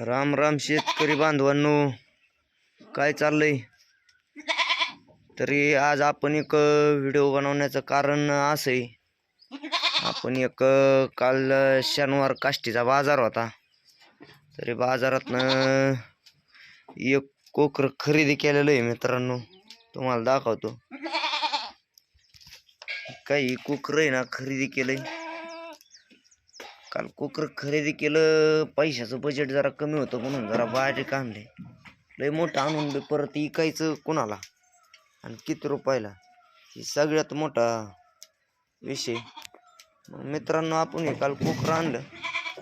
राम राम शेतकरी बांधवांनो काय चाललंय? तरी आज आपण एक व्हिडिओ बनवण्याचं कारण असं आहे आपण एक काल शनिवार काष्टीचा बाजार होता. तरी बाजारातनं एक कोकर खरेदी केलेलं आहे मित्रांनो तुम्हाला दाखवतो. काही कोकर आहे ना खरेदी केलंय. काल कोकर खरेदी केलं पैशाचं बजेट जरा कमी होतं म्हणून जरा बारीक आणले लय मोठं आणून बी परत इकायचं कोणाला? आणि किती रुपयाला? ही सगळ्यात मोठा विषय. मग मित्रांनो आपण हे काल कोकर आणलं.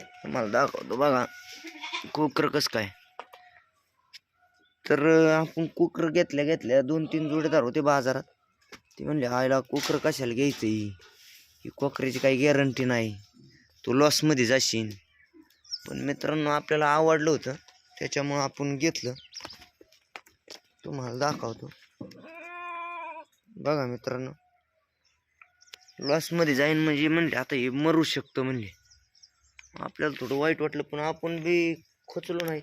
तुम्हाला दाखवतो बघा कोकर कसं काय? तर आपण कोकर घेतल्या घेतल्या दोन तीन जोडीदार होते बाजारात. ते म्हणले आईला कोकर कशाला घ्यायचं ही कोकऱ्याची काही गॅरंटी नाही. तू लॉसमध्ये जाशील पण मित्रांनो आपल्याला आवडलं होतं. त्याच्यामुळं आपण घेतलं. तुम्हाला दाखवतो. बघा मित्रांनो. लॉसमध्ये जाईन म्हणजे म्हणले आता हे मरू शकतं म्हणले. आपल्याला थोडं वाईट वाटलं पण आपण बी खोचलो नाही.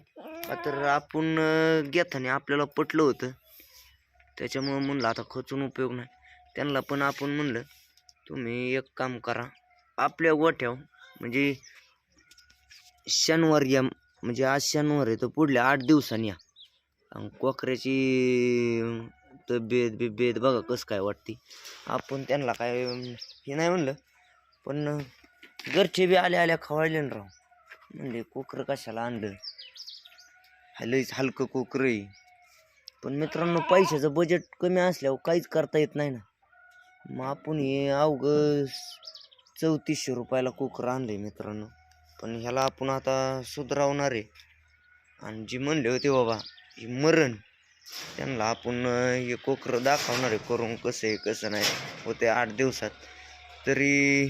तर आपण घेताने घेताना आपल्याला पटलं होतं. त्याच्यामुळं म्हणलं आता खचून उपयोग नाही. त्यांना पण आपण म्हणलं तुम्ही एक काम करा. आपल्या गोठ्याव म्हणजे शनिवार या म्हणजे आज शनिवार आहे तर पुढल्या आठ दिवसांनी या. कोकऱ्याची तब्येत बिब्येत बघा कसं काय वाटते. आपण त्यांना काय हे नाही म्हणलं पण घरचे बी आल्या आल्या खवायले ना राव. म्हणजे कोकरं कशाला आणलं? हलच हलकं कोकरं आहे. पण मित्रांनो पैशाचं बजेट कमी असल्यावर काहीच करता येत नाही ना. मग आपण हे अवघं चौतीसशे रुपयाला कुकर आणले मित्रांनो. पण ह्याला आपण आता सुधारवणार आहे. आणि जी म्हणले होते बाबा ही मरण. त्यांना आपण हे कोकरं दाखवणार आहे करून कसं आहे कसं नाही. होते आठ दिवसात. तरी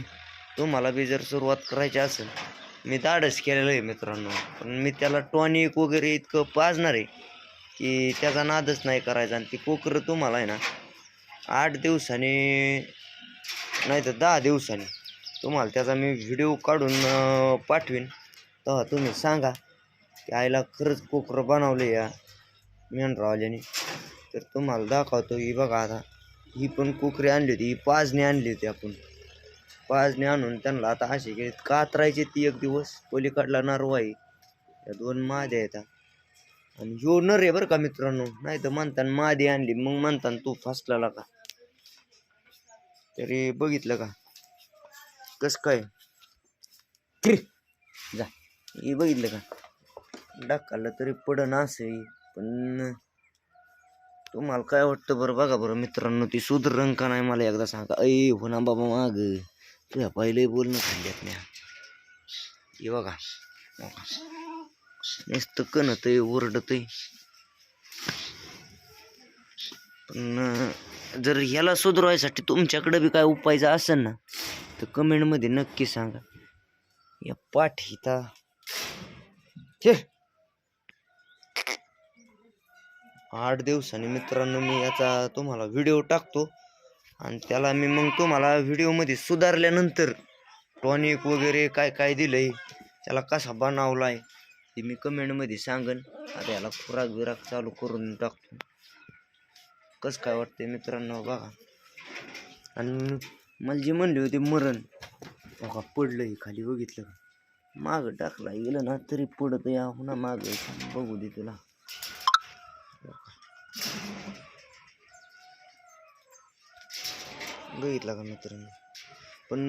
तुम्हाला बी जर सुरुवात करायची असेल मी धाडस केलेलं आहे मित्रांनो. पण मी त्याला टॉनिक वगैरे इतकं पाजणार आहे की त्याचा नादच नाही करायचा आणि ती कोकरं तुम्हाला आहे ना आठ दिवसाने नाही तर दहा दिवसांनी तुम्हाला त्याचा मी व्हिडिओ काढून पाठवीन. तेव्हा तुम्ही सांगा की आईला खरंच कोकरं बनवले या मेंढरावाल्याने. तर तुम्हाला दाखवतो ही बघा आता. ही पण कोकरी आणली होती ही पाजणे आणली होती आपण. पाजणे आणून त्यांना आता असे केले कातरायचे ती एक दिवस पलीकडला नारवाई या दोन माद्या येतात आणि ह्यो नर आहे बरं का मित्रांनो नाही तर म्हणताना मादी आणली मग म्हणताना तू फसला का? तरी बघितलं का? कस काय? क्रि. जा. हे बघितलं का? डाकाला तरी पडन असं पण तुम्हाला काय वाटतं बरं? बघा बरं मित्रांनो ती सुधरण का नाही मला एकदा सांगा. ऐ हो ना बाबा माग. तुझ्या पहिले बोलणं खाल्ल्यात नाही हे बघा. बघा. नुसतं कणत आहे ओरडत आहे पण जर ह्याला सुधरवायसाठी तुमच्याकडे बी काय उपायचा असेल ना तर कमेंटमध्ये नक्की सांगा. या पाठीता हे आठ दिवसांनी मित्रांनो मी याचा तुम्हाला व्हिडिओ टाकतो. आणि त्याला मी मग तुम्हाला व्हिडिओमध्ये सुधारल्यानंतर टॉनिक वगैरे काय काय दिलंय त्याला कसा बनवलाय ते मी कमेंटमध्ये सांगन. आता याला खुराक बिराक चालू करून टाकतो. कसं काय वाटते मित्रांनो बघा. आणि मला जे म्हणले होते मरण बघा पडलं हे खाली बघितलं का? माग टाकला गेलं ना तरी पडत या ना माग बघू दे तुला. बघितला का मित्रांनो? पण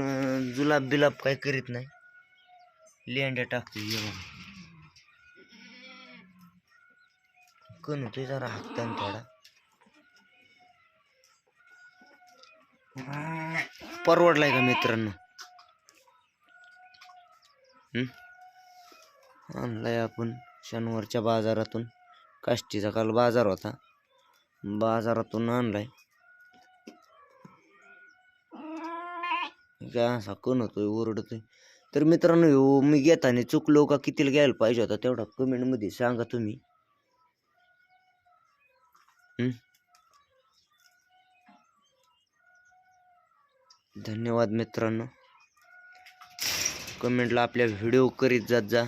जुलाब बिलाब काय करीत नाही. लेंड्या टाकतो हे कण होतोय जरा हाकतान थोडा. परवडलाय का मित्रांनो? आणलाय आपण शनिवारच्या बाजारातून. काष्टीचा काल बाजार होता. बाजारातून आणलाय. काय असा कण होतोय ओरडतोय. तर मित्रांनो हो मी घेताना चुकलो का कितीला घ्यायला पाहिजे होता तेवढा कमेंटमध्ये सांगा तुम्ही. धन्यवाद मित्रांनो. कमेंटला आपल्या व्हिडिओ करीत जात जा.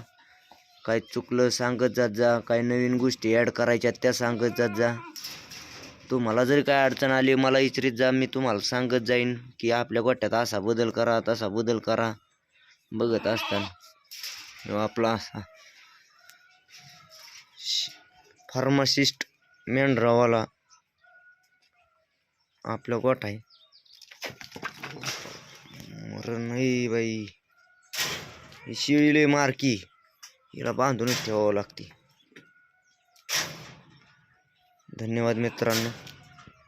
काय चुकलं सांगत जात जा. काय नवीन गोष्टी ॲड करायच्या त्या सांगत जात जा. तुम्हाला जरी काय अडचण आली मला इचरीत जा. मी तुम्हाला सांगत जाईन की आपल्या गोट्यात असा बदल करा तसा बदल करा. बघत असताना. आपला असा फार्मासिस्ट मेंढरावाला आपला गोठा आहे. मरण नाही बाई. ही शिळीले मारकी. हिला बांधूनच ठेवावं लागते. धन्यवाद मित्रांनो.